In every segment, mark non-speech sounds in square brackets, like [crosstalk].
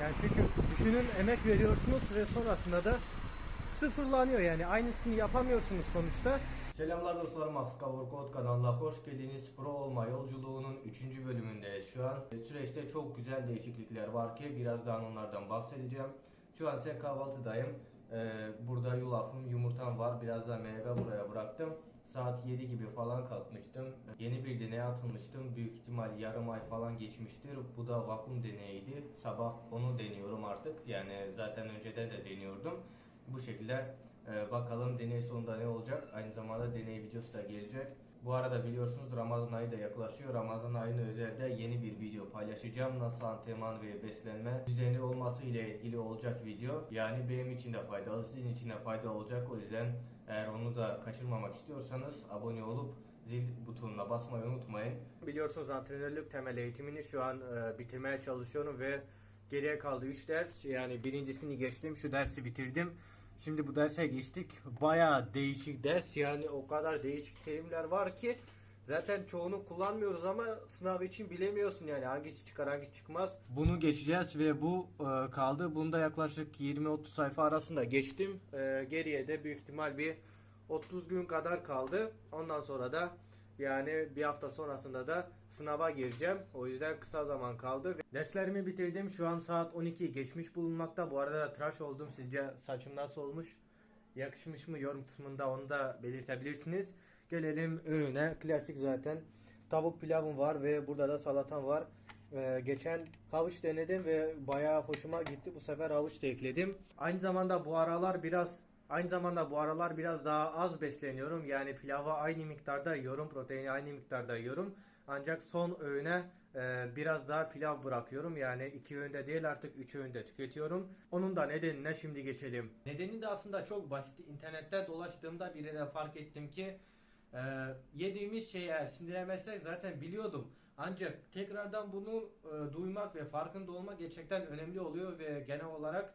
Yani çünkü düşünün emek veriyorsunuz ve sonrasında da sıfırlanıyor yani aynısını yapamıyorsunuz sonuçta. Selamlar dostlarım Askavur Kod kanalına hoş geldiniz. Pro olma yolculuğunun 3. bölümündeyiz şu an. Süreçte çok güzel değişiklikler var ki birazdan onlardan bahsedeceğim. Şu an ise kahvaltıdayım. Ee, burada yulafım, yumurtam var. Biraz da meyve buraya bıraktım. Saat 7 gibi falan kalkmıştım. Yeni bir deneye atılmıştım. Büyük ihtimal yarım ay falan geçmiştir. Bu da vakum deneyiydi. Sabah onu deniyorum artık. Yani zaten önceden de deniyordum. Bu şekilde e, bakalım deney sonunda ne olacak. Aynı zamanda deney videosu da gelecek. Bu arada biliyorsunuz Ramazan ayı da yaklaşıyor. Ramazan ayına özelde yeni bir video paylaşacağım. Nasıl antrenman ve beslenme düzeni olması ile ilgili olacak video. Yani benim için de faydalı, sizin için de faydalı olacak. O yüzden eğer onu da kaçırmamak istiyorsanız abone olup zil butonuna basmayı unutmayın. Biliyorsunuz antrenörlük temel eğitimini şu an e, bitirmeye çalışıyorum ve geriye kaldı 3 ders. Yani birincisini geçtim, şu dersi bitirdim. Şimdi bu derse geçtik. Bayağı değişik ders. Yani o kadar değişik terimler var ki zaten çoğunu kullanmıyoruz ama sınav için bilemiyorsun yani hangisi çıkar hangisi çıkmaz. Bunu geçeceğiz ve bu e, kaldı. Bunda yaklaşık 20-30 sayfa arasında geçtim. E, geriye de büyük ihtimal bir 30 gün kadar kaldı. Ondan sonra da yani bir hafta sonrasında da sınava gireceğim. O yüzden kısa zaman kaldı. Derslerimi bitirdim. Şu an saat 12 geçmiş bulunmakta. Bu arada da tıraş oldum. Sizce saçım nasıl olmuş? Yakışmış mı? Yorum kısmında onu da belirtebilirsiniz. Gelelim ürüne. Klasik zaten. Tavuk pilavım var ve burada da salatam var. Ee, geçen havuç denedim ve bayağı hoşuma gitti. Bu sefer havuç da ekledim. Aynı zamanda bu aralar biraz Aynı zamanda bu aralar biraz daha az besleniyorum. Yani pilava aynı miktarda yiyorum, proteini aynı miktarda yiyorum. Ancak son öğüne e, biraz daha pilav bırakıyorum. Yani iki öğünde değil artık üç öğünde tüketiyorum. Onun da nedenine şimdi geçelim. Nedeni de aslında çok basit. İnternette dolaştığımda bir de fark ettim ki e, yediğimiz şeyi eğer sindiremezsek zaten biliyordum. Ancak tekrardan bunu e, duymak ve farkında olmak gerçekten önemli oluyor ve genel olarak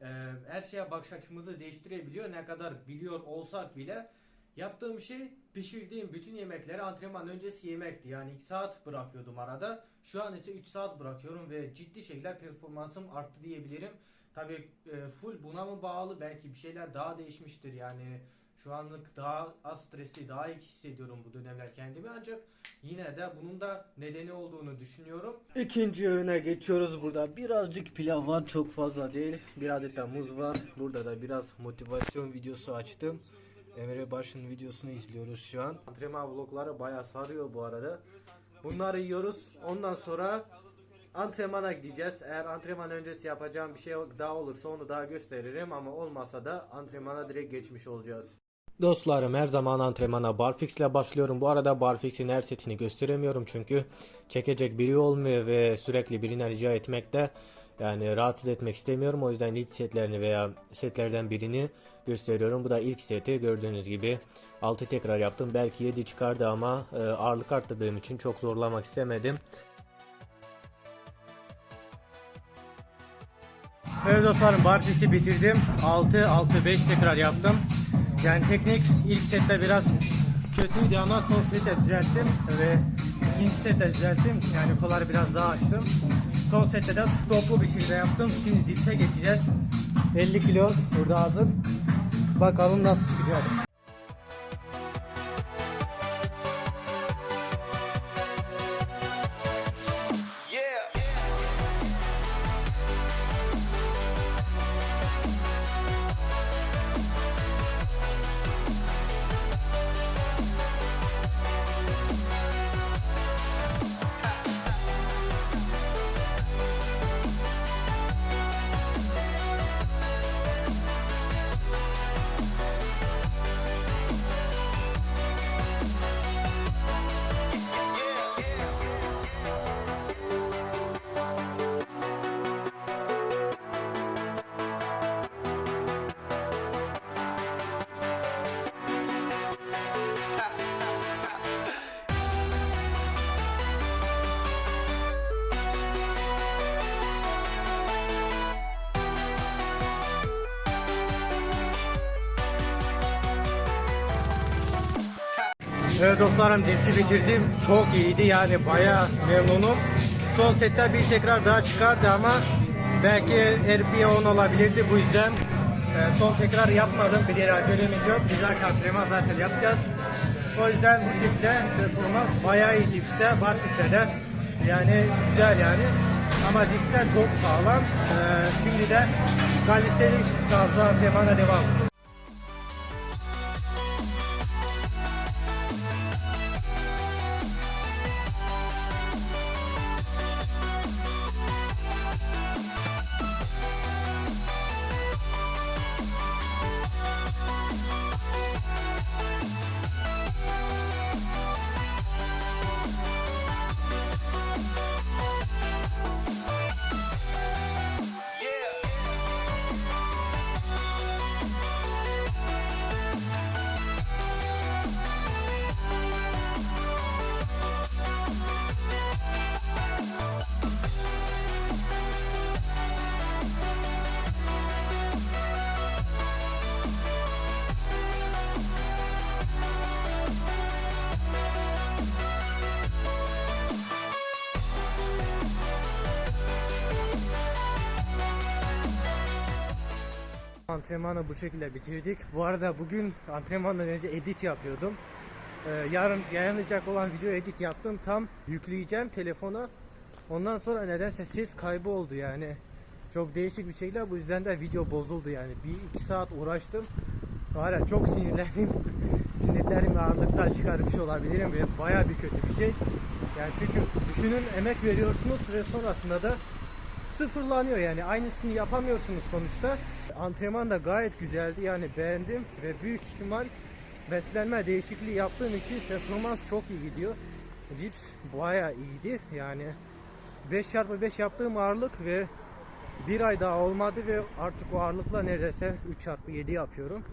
e, her şeye bakış açımızı değiştirebiliyor. Ne kadar biliyor olsak bile yaptığım şey pişirdiğim bütün yemekleri antrenman öncesi yemekti. Yani 2 saat bırakıyordum arada. Şu an ise 3 saat bırakıyorum ve ciddi şekilde performansım arttı diyebilirim. Tabii e, full buna mı bağlı belki bir şeyler daha değişmiştir yani şu anlık daha az stresli daha iyi hissediyorum bu dönemler kendimi ancak yine de bunun da nedeni olduğunu düşünüyorum. İkinci öğüne geçiyoruz burada. Birazcık pilav var çok fazla değil. Bir adet de muz var. Burada da biraz motivasyon videosu açtım. Emre Baş'ın videosunu izliyoruz şu an. Antrenman vlogları bayağı sarıyor bu arada. Bunları yiyoruz. Ondan sonra antrenmana gideceğiz. Eğer antrenman öncesi yapacağım bir şey daha olursa onu daha gösteririm ama olmasa da antrenmana direkt geçmiş olacağız. Dostlarım her zaman antrenmana barfix ile başlıyorum. Bu arada barfix'in her setini gösteremiyorum çünkü çekecek biri olmuyor ve sürekli birine rica etmek de yani rahatsız etmek istemiyorum. O yüzden ilk setlerini veya setlerden birini gösteriyorum. Bu da ilk seti gördüğünüz gibi 6 tekrar yaptım. Belki 7 çıkardı ama e, ağırlık arttırdığım için çok zorlamak istemedim. Evet dostlarım barfix'i bitirdim. 6 6 5 tekrar yaptım. Yani teknik ilk sette biraz kötüydü ama son sette düzelttim ve ikinci sette düzelttim. Yani kolları biraz daha açtım. Son sette de toplu bir şekilde yaptım. Şimdi dipse geçeceğiz. 50 kilo burada hazır. Bakalım nasıl çıkacak. Evet dostlarım dipsi bitirdim. Çok iyiydi yani bayağı memnunum. Son sette bir tekrar daha çıkardı ama belki RP'ye 10 olabilirdi bu yüzden e, son tekrar yapmadım. Bir acelemiz yok. Güzel antrenman zaten yapacağız. O yüzden bu tipte performans bayağı iyi tipste. Barfix'e de yani güzel yani. Ama dipsten çok sağlam. E, şimdi de kalistenik tarzı antrenmana devam. Antrenmanı bu şekilde bitirdik. Bu arada bugün antrenmandan önce edit yapıyordum. Ee, yarın yayınlayacak olan video edit yaptım. Tam yükleyeceğim telefona. Ondan sonra nedense ses kaybı oldu yani. Çok değişik bir şekilde bu yüzden de video bozuldu yani. Bir iki saat uğraştım. Ya çok sinirlendim. [laughs] Sinirlerimi ağırlıktan çıkarmış olabilirim ve baya bir kötü bir şey. Yani çünkü düşünün emek veriyorsunuz ve sonrasında da sıfırlanıyor yani aynısını yapamıyorsunuz sonuçta. Antrenman da gayet güzeldi yani beğendim ve büyük ihtimal beslenme değişikliği yaptığım için performans çok iyi gidiyor. Dips bayağı iyiydi yani 5x5 yaptığım ağırlık ve bir ay daha olmadı ve artık o ağırlıkla neredeyse 3x7 yapıyorum.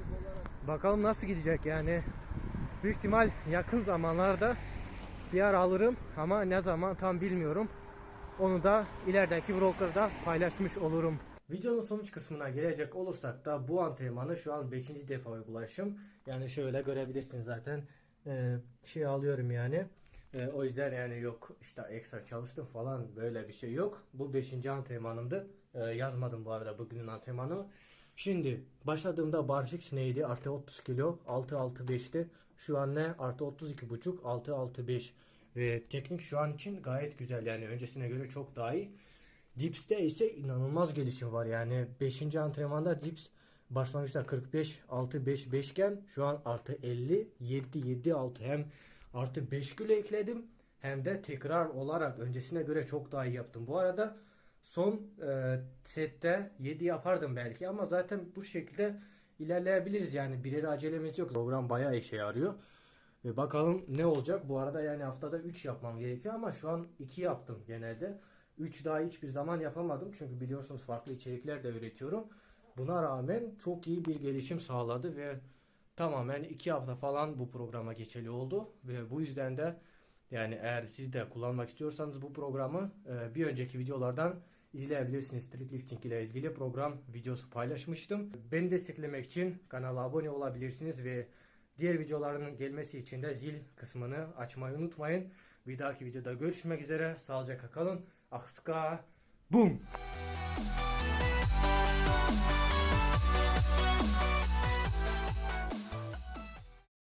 Bakalım nasıl gidecek yani. Büyük ihtimal yakın zamanlarda bir ara alırım ama ne zaman tam bilmiyorum. Onu da ilerideki vloglarda paylaşmış olurum. Videonun sonuç kısmına gelecek olursak da bu antrenmanı şu an 5. defa uygulaşım. Yani şöyle görebilirsiniz zaten Ee, şey alıyorum yani. Ee, o yüzden yani yok işte ekstra çalıştım falan böyle bir şey yok. Bu 5. antrenmanımdı. Ee, yazmadım bu arada bugünün antrenmanı. Şimdi başladığımda barfix neydi? Artı 30 kilo 6-6-5'ti. Şu an ne? Artı 32,5 6-6-5. Ve teknik şu an için gayet güzel yani öncesine göre çok daha iyi. Dips'te ise inanılmaz gelişim var yani 5. antrenmanda dips başlangıçta 45 6 5 5 iken şu an artı 50 7 7 6 hem artı 5 kilo ekledim hem de tekrar olarak öncesine göre çok daha iyi yaptım. Bu arada son e, sette 7 yapardım belki ama zaten bu şekilde ilerleyebiliriz yani bir yere acelemiz yok. Program bayağı işe yarıyor. Ve bakalım ne olacak. Bu arada yani haftada 3 yapmam gerekiyor ama şu an 2 yaptım genelde. 3 daha hiçbir zaman yapamadım. Çünkü biliyorsunuz farklı içerikler de üretiyorum. Buna rağmen çok iyi bir gelişim sağladı ve tamamen 2 hafta falan bu programa geçeli oldu. Ve bu yüzden de yani eğer siz de kullanmak istiyorsanız bu programı e, bir önceki videolardan izleyebilirsiniz. Street lifting ile ilgili program videosu paylaşmıştım. Beni desteklemek için kanala abone olabilirsiniz ve diğer videoların gelmesi için de zil kısmını açmayı unutmayın. Bir dahaki videoda görüşmek üzere. Sağlıcakla kalın. Akska. Boom.